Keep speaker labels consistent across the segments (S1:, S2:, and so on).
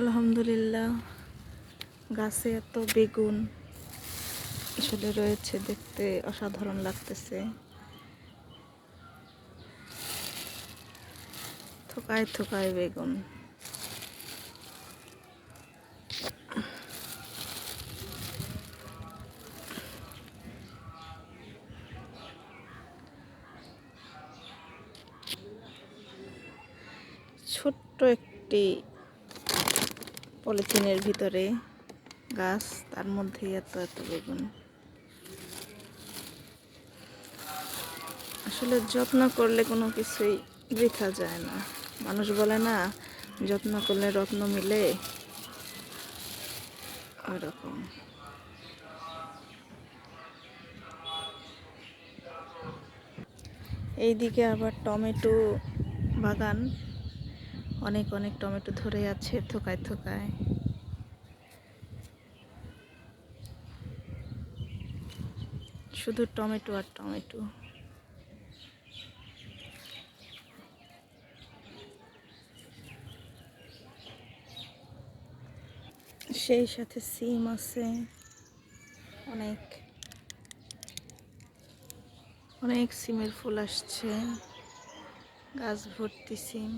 S1: আলহামদুলিল্লাহ গাছে এত বেগুন আসলে রয়েছে দেখতে অসাধারণ লাগতেছে। থোকায় থোকায় বেগুন। ছোট্ট একটি পলিথিনের ভিতরে গাছ, তার মধ্যে এত এত বেগুন। আসলে যত্ন করলে কোনো কিছুই বৃথা যায় না। মানুষ বলে না, যত্ন করলে রত্ন মিলে ওরকম এইদিকে আবার টমেটো বাগান। অনেক অনেক টমেটো ধরে আছে থোকায় থোকায়। শুধু টমেটো আর টমেটো। সেই সাথে সিম আছে। অনেক অনেক সিমের ফুল আসছে। গাছ ভর্তি সিম।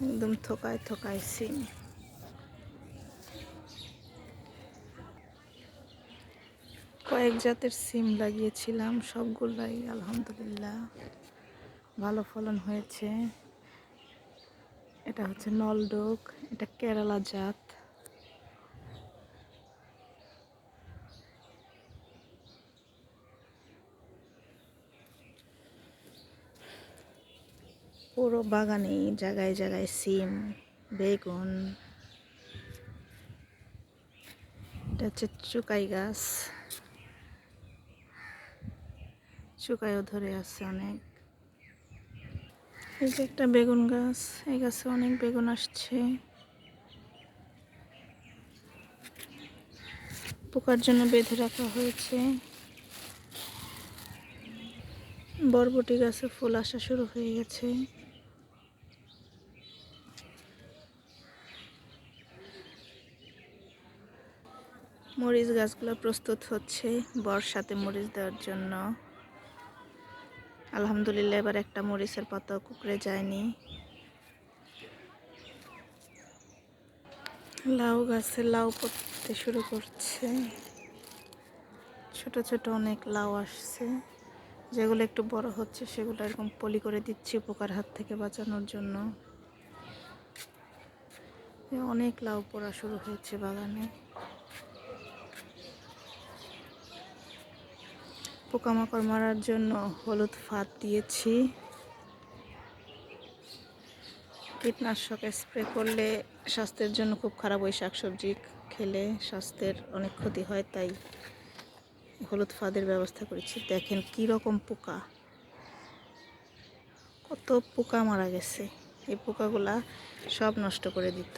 S1: একদম থোকায় থোকায় সিম। কয়েক জাতের সিম লাগিয়েছিলাম, সবগুলাই আলহামদুলিল্লাহ ভালো ফলন হয়েছে। এটা হচ্ছে নলডোক, এটা কেরালা জাত। পুরো বাগানে জায়গায় জায়গায় সিম, বেগুন, এটা হচ্ছে চুকাই গাছ। চুকাইও ধরে আছে অনেক। এই যে একটা বেগুন গাছ, এই গাছে অনেক বেগুন আসছে। পোকার জন্য বেঁধে রাখা হয়েছে। বরবটি গাছে ফুল আসা শুরু হয়ে গেছে। মরিচ গাছগুলো প্রস্তুত হচ্ছে বর্ষাতে মরিচ দেওয়ার জন্য। আলহামদুলিল্লাহ, এবার একটা মরিচের পাতা কুকড়ে যায়নি। লাউ গাছে লাউ পড়তে শুরু করছে। ছোট ছোট অনেক লাউ আসছে। যেগুলো একটু বড় হচ্ছে, সেগুলো এরকম পলি করে দিচ্ছি পোকার হাত থেকে বাঁচানোর জন্য। অনেক লাউ পড়া শুরু হয়েছে বাগানে। পোকামাকড় মারার জন্য হলুদ ফাঁদ দিয়েছি। কীটনাশক স্প্রে করলে স্বাস্থ্যের জন্য খুব খারাপ ওই শাকসবজি খেলে স্বাস্থ্যের অনেক ক্ষতি হয়, তাই হলুদ ফাঁদের ব্যবস্থা করেছি। দেখেন কি রকম পোকা। কত পোকা মারা গেছে। এই পোকাগুলা সব নষ্ট করে দিত।